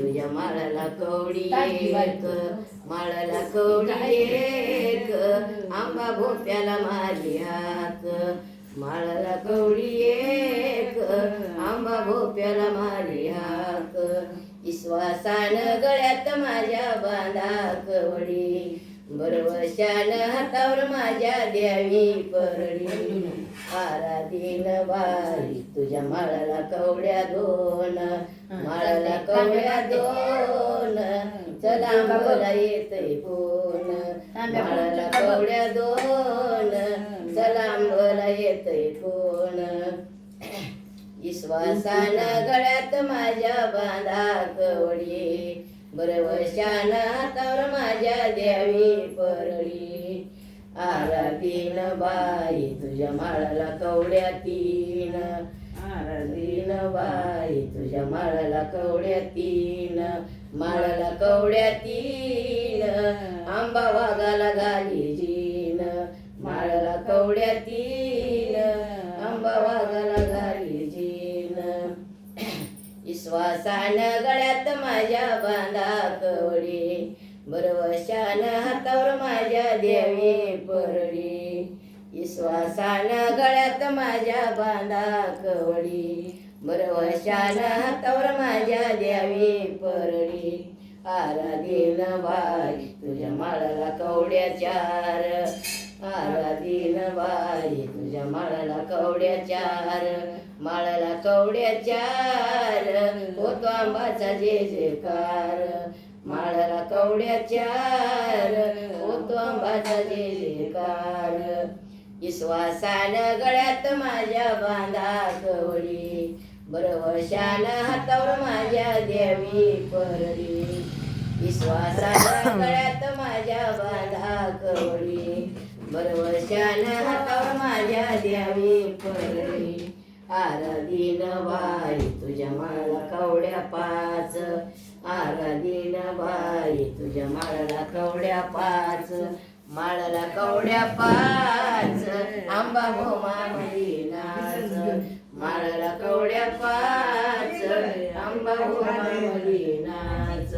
तुझ्या माळाला कवडी एक माळाला कवडी एक आंबा भोप्याला मारली हाक माळाला कवडी एक आंबा भोप्याला मारली हाक विश्वासान गळ्यात माझ्या बांधा कवडी. बरवशान हातावर माझ्या द्यावी परणी आरा दिन बारी तुझ्या माळाला कवड्या दोन. माळाला कवड्या दोन. चला मला येतय कोण? माळाला कवड्या दोन. चला मला येतय कोण? विश्वासान गळ्यात माझ्या बांधा कवडी. बरवशाना तर माझ्या द्यावी परळी. आराधीन बाई तुझ्या माळाला कवड्या तीन. आराधीन बाई तुझ्या माळाला कवड्या तीन. माळाला कवड्या तीन. विश्वासान गळ्यात माझ्या बांधा कवडी बरवशान हातावर माझ्या देवी परडी विश्वासान गळ्यात माझ्या बांधा कवडी बरवशान हातावर माझ्या द्यावी परडी आराधीन बाई तुझ्या माळाला कवड्या चार. आराधीन बाई तुझ्या माळाला कवड्या चार. माळाला कवड्या चार. होतो आंबाचा जे जेकार माळाला कवड्या चार होतो आंबाचा जे जेकार. विश्वासान गळ्यात माझ्या बांधा कवळी बरवशान हातावर माझ्या देवी परडी विश्वासान गळ्यात माझ्या बांधा कवळी बरवशान हातावर माझ्या देवी परडी आराधीन बाई तुझ्या माळाला कवड्या पाच. आराधीन बाई तुझ्या माळाला कवड्या पाच. माळाला कवड्या पाच. आंबा भोमा नाच माळाला कवड्या पाच. आंबा भोमा नाच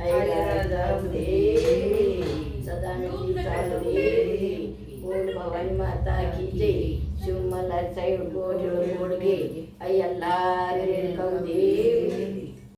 ऐका जाऊ दे सदा मी चालू दे. बोल भवानी माता की जय. शिव मला साईड गोड गोड घे. अय्यल्ला रे करू दे